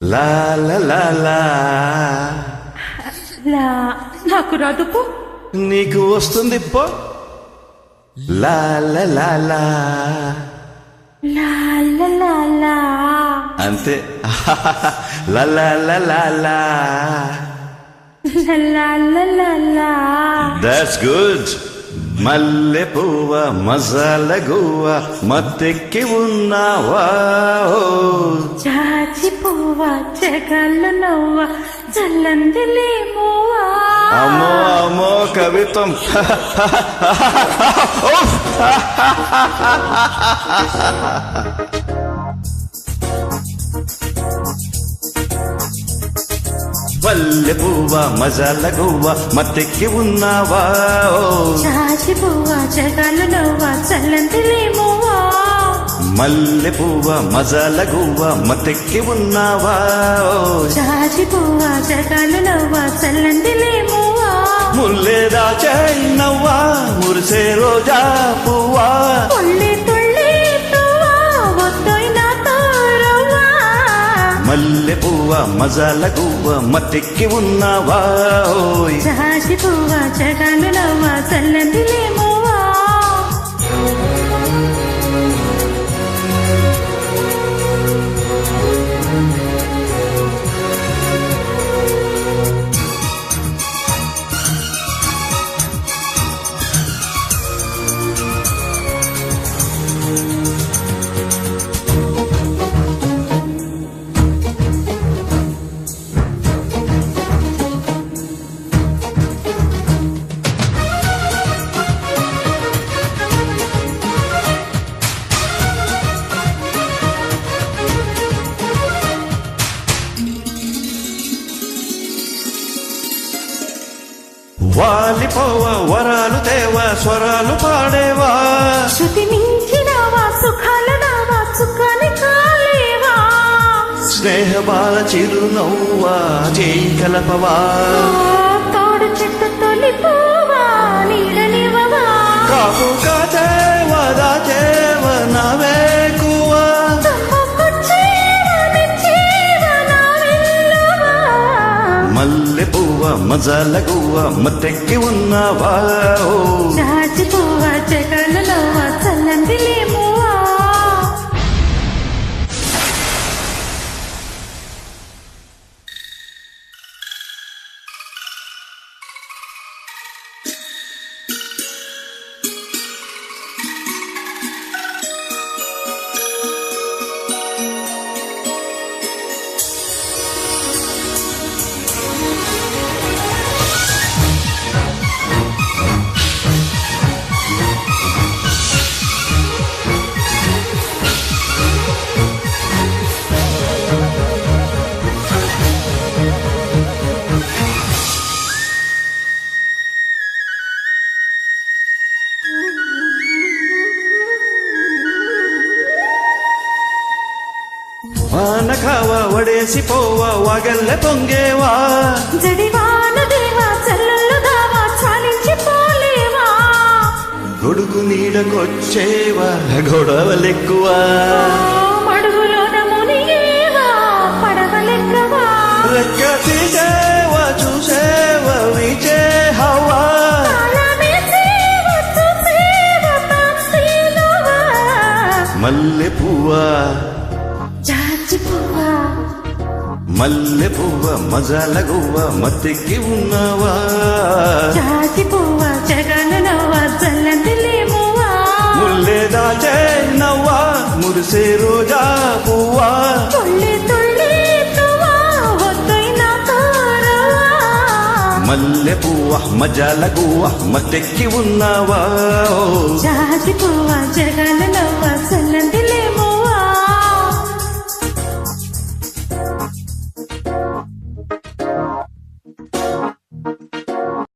లా లా లా లా లా నాకు రాదు పో నీకు వస్తుంది పో లా లా లా లా లా లా లా లా అంతే లా లా లా లా లా లా లా లా లా లా దట్స్ గుడ్ మల్లె పువ్వ మసాల గువ్వ మత్తెక్కి ఉన్నావా. చాచి పువ్వ చెగలు నవ్వ అమ్మో అమ్మో కవిత్వం. మల్లె పువ్వ మసాల గువ్వ మత్తెక్కి ఉన్నావా? మల్లె పువ్వ మజాల గువ్వ మతెక్కి ఉన్నావా? జాజి పువ్వ జగాలు నవ్వ చల్లంతిలేమోవా ముల్లే దాచై నవ్వా మురిసే రోజా పువ్వ పువ్వ మజాల గువ్వ మత్తెక్కి ఉన్నావా ఓయ్. పువ్వ నవ్వ వాలిపోవ వరాలు తేవ స్వరాలు పాడేవా? శృతి మించినవా సుఖాల నావా సుఖాన్ని కాలేవా? స్నేహ బాల చిరునవ్వా చేయి కలపవా? మజాలకు అమ్మ తెక్కి ఉన్నావా రాజుకోవా జగన్ వానకావ వడేసి పోవ వగల్లె పొంగేవా? జడివాన దేవా చల్లులు దావా చాలించి పోలేవా గొడుగు నీడకొచ్చేవా గొడవలెక్కువ? మడుగులోన మునిగేవా పడవలెక్కవా? రెక్క తీసేవా చూసేవా వీచే హవా మల్లె పువ్వా? మల్లె పువ్వ మజాల గువ్వ మత్తెక్కి ఉన్నావా? చాచి పువ్వా జగను నవ్వా చల్లందిలేమువా ముల్లె దాచే నవ్వా మురిసే రోజా పువ్వా? తుళ్ళి తుళ్ళి తువా ఒత్తైన తోరవా మల్లె పువ్వ మజాల గువ్వ మత్తెక్కి ఉన్నావా? చాచి పువ్వా జగను నవ్వా చల్లందిలేమువా